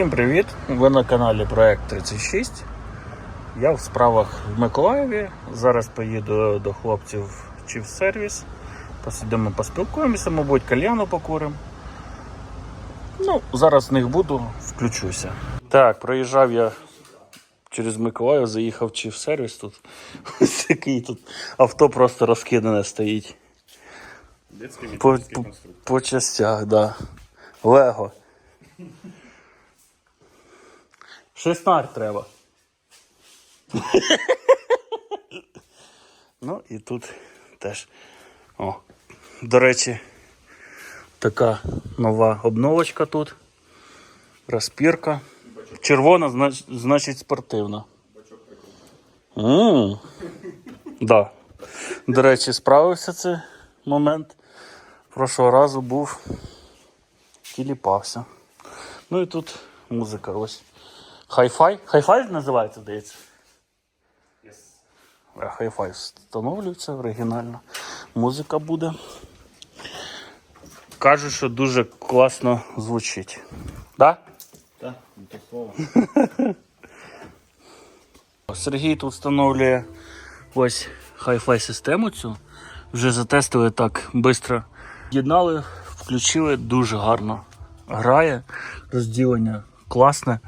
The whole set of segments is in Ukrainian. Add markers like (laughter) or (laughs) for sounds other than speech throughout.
Всім привіт! Ви на каналі Проект 36. Я в справах в Миколаєві. Зараз поїду до хлопців чи в сервіс. Посидимо, поспілкуємося, мабуть, кальяну покуримо. Ну, зараз в них буду, включуся. Так, проїжджав я через Миколаїв, заїхав чи в сервіс тут. (laughs) Ось такий тут авто просто розкидане стоїть. По, по, по частях, да. Лего. Шестнар треба. (laughs) ну і тут теж. О. До речі, така нова обновочка тут. Розпірка. Червона, знач, значить спортивна. М, Да. До речі, справився цей момент. Прошлого разу був тіліпався. Ну і тут музика ось. Хай-фай. Хай-фай називається, здається. А Хай-фай встановлюється оригінально. Музика буде. Кажуть, що дуже класно звучить. Да? Так, не слово. (laughs) Сергій тут встановлює ось Hi-Fi систему цю. Вже затестили так швидко. Єднали, включили дуже гарно. Грає, розділення класне.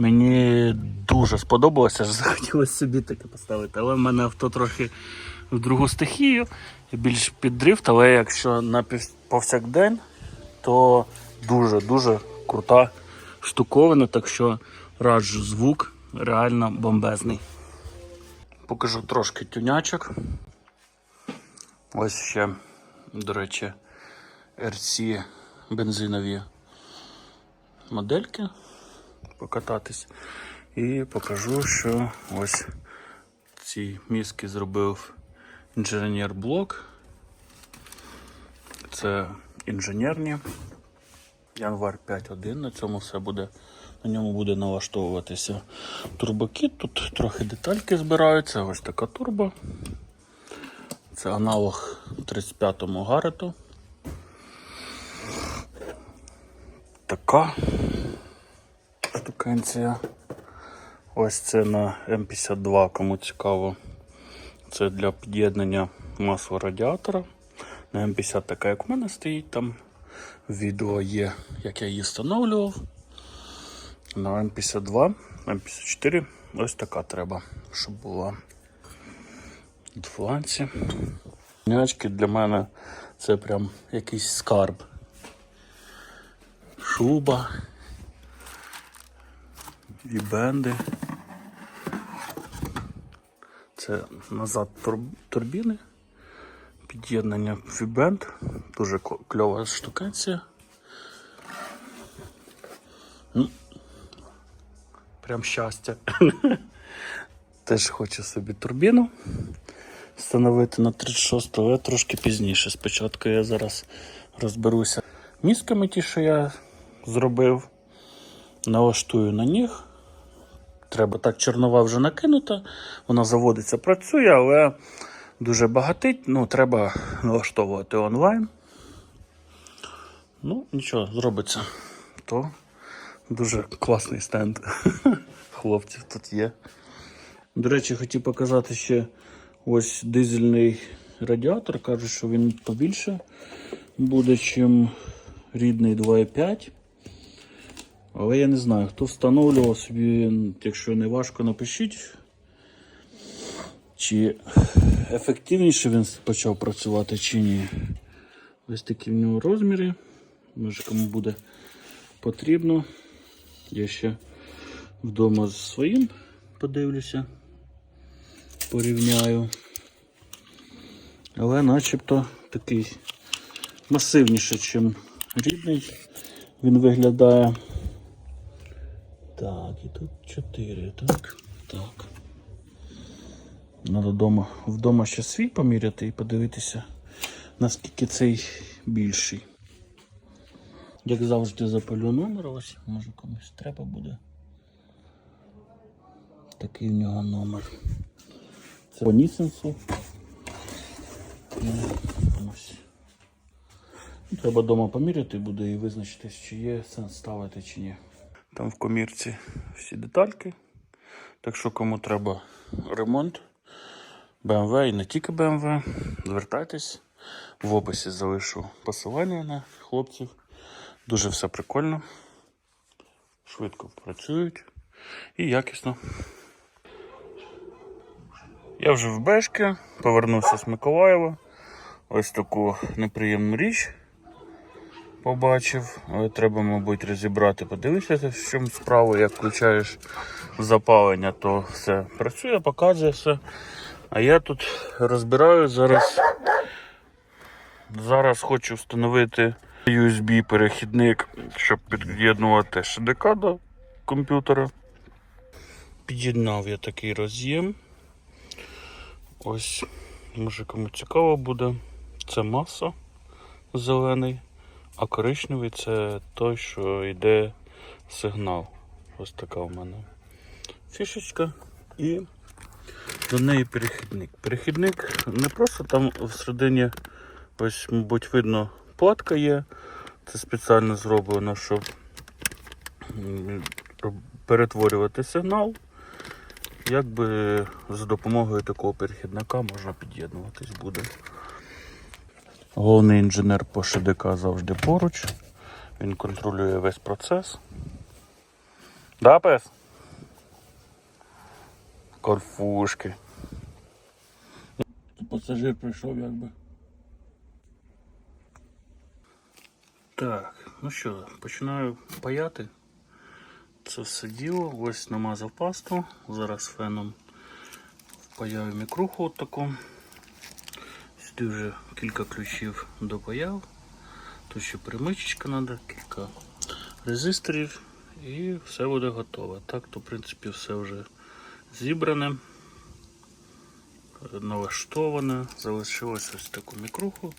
Мені дуже сподобалося, аж захотілося собі таке поставити. Але в мене авто трохи в другу стихію, більш під дрифт, але якщо на повсякдень, то дуже-дуже крута штуковина, так що раджу звук реально бомбезний. Покажу трошки тюнячок. Ось ще, до речі, RC бензинові модельки покататись. І покажу, що ось ці мізки зробив інженер блок. Це інженерні. Январ 5.1, на цьому все буде. На ньому буде налаштовуватися турбокіт. Тут трохи детальки збираються. Ось така турбо. Це аналог 35-му Гарету. Така штукенція. Ось це на М52, кому цікаво. Це для під'єднання масла радіатора. На М50 така, як в мене стоїть там. Відео є, як я її встановлював. На М52, М54 ось така треба, щоб була фланці. Нячки для мене це прям якийсь скарб. Шуба. І бенди. Це назад турбіни. Під'єднання Фібенд. Дуже кльова штукенція. Ну, Прям щастя. (laughs) Теж хочу собі турбіну встановити на 36, але трошки пізніше. Спочатку я зараз розберуся мізками, ті, що я зробив. Налаштую на них. Треба так, чорнова вже накинута, вона заводиться, працює, але дуже багатить. Ну, треба налаштовувати онлайн. Ну, нічого, зробиться. То дуже класний стенд. (laughs) Хлопців тут є. До речі, хотів показати ще ось дизельний радіатор. Кажуть, що він побільше буде, чим рідний 2.5. Але я не знаю, хто встановлював собі, якщо не важко, напишіть. Чи ефективніше він почав працювати, чи ні. Ось такі в нього розміри. Може кому буде потрібно. Я ще вдома з своїм подивлюся, порівняю. Але начебто такий масивніший, ніж рідний. Він виглядає. Так, і тут 4, так? Так. Надо вдома, вдома ще свій поміряти і подивитися, наскільки цей більший. Як завжди запалю номер, ось, може комусь треба буде. Такий в нього номер. Це по Нісенсу. Треба вдома поміряти буде і визначитись, чи є сенс ставити чи ні. Там в комірці всі детальки. Так що кому треба ремонт BMW і не тільки BMW, звертайтесь. В описі залишу посилання на хлопців. Дуже все прикольно. Швидко працюють і якісно. Я вже в Бешки, повернувся з Миколаєва. Ось таку неприємну річ побачив. Але треба, мабуть, розібрати, подивитися, в чому справа, як включаєш запалення, то все працює, показує все. А я тут розбираю зараз. Зараз хочу встановити USB-перехідник, щоб під'єднувати SDK до комп'ютера. Під'єднав я такий роз'єм. Ось, може кому цікаво буде. Це маса зелений, а коричневий це той, що йде сигнал. Ось така в мене фішечка і до неї перехідник. Перехідник не просто там всередині, ось, мабуть, видно, платка є. Це спеціально зроблено, щоб перетворювати сигнал. Якби за допомогою такого перехідника можна під'єднуватись буде. Головний інженер по ШДК завжди поруч. Він контролює весь процес. Да, пес? Корфушки. Пасажир прийшов якби. Так, ну що, починаю паяти. Це все діло. Ось намазав пасту. Зараз феном впаяю мікруху от таку. Сюди вже кілька ключів допаяв. Тут ще примичечка треба, кілька резисторів і все буде готове. Так, то в принципі все вже зібране, налаштоване. Залишилось ось таку мікруху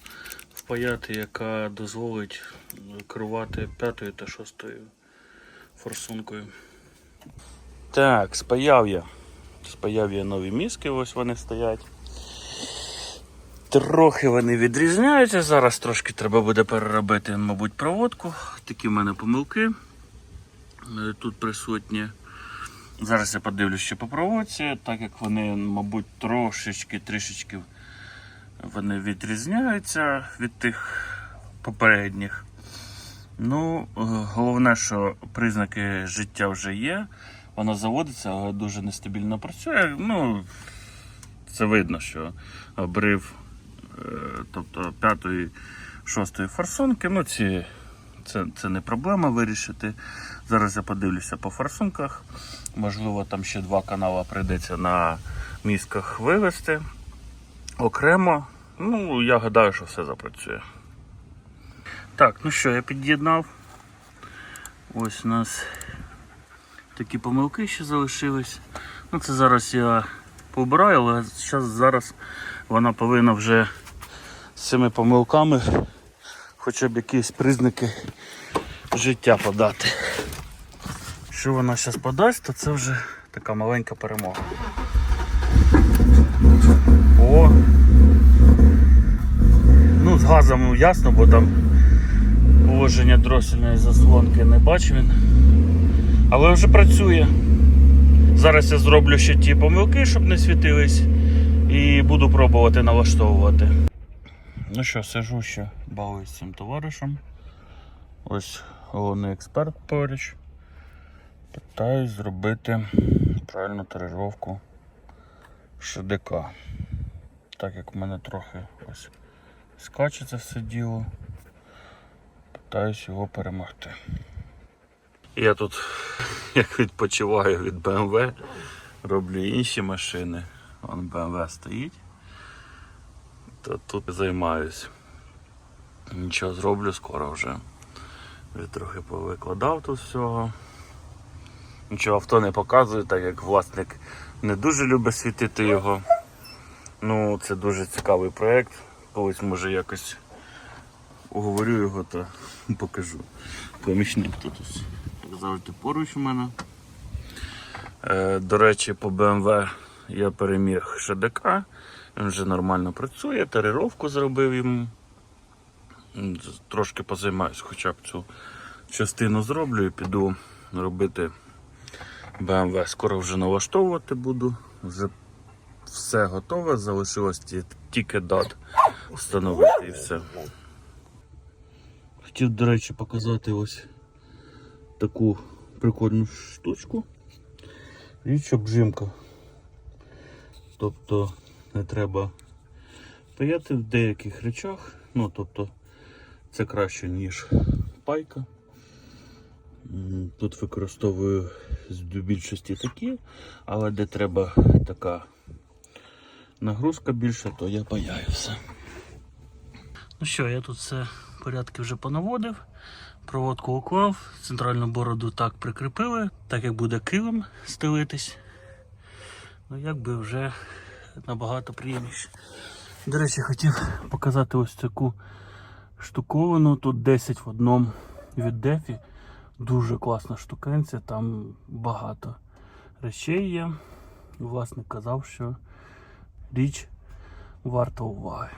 впаяти, яка дозволить керувати п'ятою та шостою форсункою. Так, спаяв я. Спаяв я нові мізки, ось вони стоять. Трохи вони відрізняються. Зараз трошки треба буде переробити, мабуть, проводку. Такі в мене помилки е, тут присутні. Зараз я подивлюсь ще по проводці, так як вони, мабуть, трошечки, трішечки вони відрізняються від тих попередніх. Ну, е, головне, що признаки життя вже є. Воно заводиться, але дуже нестабільно працює. Ну, це видно, що обрив, тобто п'ятої, шостої форсунки. Ну, ці, це, це не проблема вирішити. Зараз я подивлюся по форсунках. Можливо, там ще два канали прийдеться на мізках вивести окремо. Ну, я гадаю, що все запрацює. Так, ну що, я під'єднав. Ось у нас такі помилки ще залишились. Ну, це зараз я побираю, але зараз, вона повинна вже цими помилками хоча б якісь признаки життя подати. Що вона зараз подасть, то це вже така маленька перемога. О! Ну, з газом ясно, бо там положення дросельної заслонки не бачив він. Але вже працює. Зараз я зроблю ще ті помилки, щоб не світились, і буду пробувати налаштовувати. Ну що, сижу ще балуюсь з цим товаришем. Ось головний експерт поруч. Питаюсь зробити правильну тарировку ШДК. Так як в мене трохи ось скаче це все діло, питаюсь його перемогти. Я тут (laughs) як відпочиваю від BMW, роблю інші машини. Вон BMW стоїть. То тут займаюсь. Нічого зроблю скоро вже. Вже трохи повикладав тут всього. Нічого авто не показую, так як власник не дуже любить світити його. Ну, це дуже цікавий проєкт. Колись може якось уговорю його, то покажу. Помічник тут ось, як завжди поруч у мене. Е, до речі, по BMW я переміг ШДК. Він вже нормально працює, тарировку зробив йому. Трошки позаймаюсь, хоча б цю частину зроблю і піду робити BMW. Скоро вже налаштовувати буду. Вже все готове, залишилось тільки дат встановити і все. Хотів, до речі, показати ось таку прикольну штучку. Річ обжимка. Тобто не треба паяти в деяких речах. Ну, тобто, це краще, ніж пайка. Тут використовую з більшості такі, але де треба така нагрузка більша, то я паяю все. Ну що, я тут все порядки вже понаводив. Проводку уклав, центральну бороду так прикріпили, так як буде килим стелитись. Ну якби вже набагато приємніше. До речі, хотів показати ось таку штуковину. Тут 10 в одному від Дефі. Дуже класна штукенця, там багато речей є. Власник казав, що річ варта уваги.